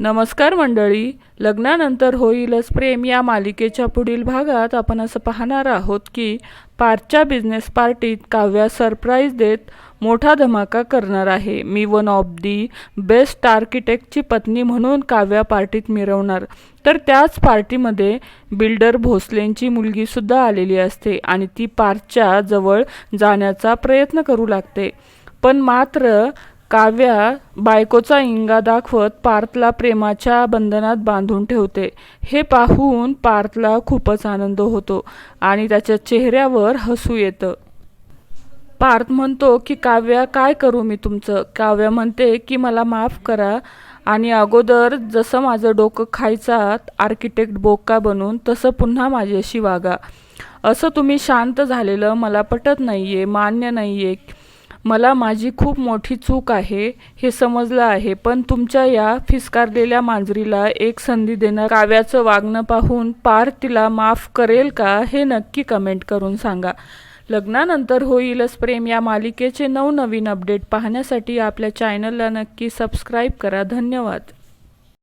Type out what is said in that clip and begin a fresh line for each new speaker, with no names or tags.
नमस्कार मंडळी. लग्नानंतर होईलच प्रेम या मालिकेच्या पुढील भागात आपण असं पाहणार आहोत की पारच्या बिझनेस पार्टीत काव्या सरप्राईज देत मोठा धमाका करणार आहे. मी वन ऑफ दी बेस्ट आर्किटेक्टची पत्नी म्हणून काव्या पार्टीत मिरवणार. तर त्याच पार्टीमध्ये बिल्डर भोसलेंची मुलगीसुद्धा आलेली असते आणि ती पार्कच्या जवळ जाण्याचा प्रयत्न करू लागते. पण मात्र काव्या बायकोचा इंगा दाखवत पार्थला प्रेमाच्या बंधनात बांधून ठेवते. हे पाहून पार्थला खूपच आनंद होतो आणि त्याच्या चेहऱ्यावर हसू येतं. पार्थ म्हणतो की काव्या काय करू मी तुमचं? काव्या म्हणते की मला माफ करा आणि अगोदर जसं माझं डोकं खायचा आर्किटेक्ट बोका बनून तसं पुन्हा माझ्याशी वागा. असं तुम्ही शांत झालेलं मला पटत नाही आहे मान्य नाही आहे मला माझी खूप मोठी चूक आहे हे समजलं आहे पण तुमच्या या फिसकारलेल्या मांजरीला एक संधी देणं काव्याचं वागणं पाहून पार तिला माफ करेल का हे नक्की कमेंट करून सांगा. लग्नानंतर होईलच प्रेम या मालिकेचे नवनवीन अपडेट पाहण्यासाठी आपल्या चॅनलला नक्की सबस्क्राईब करा. धन्यवाद.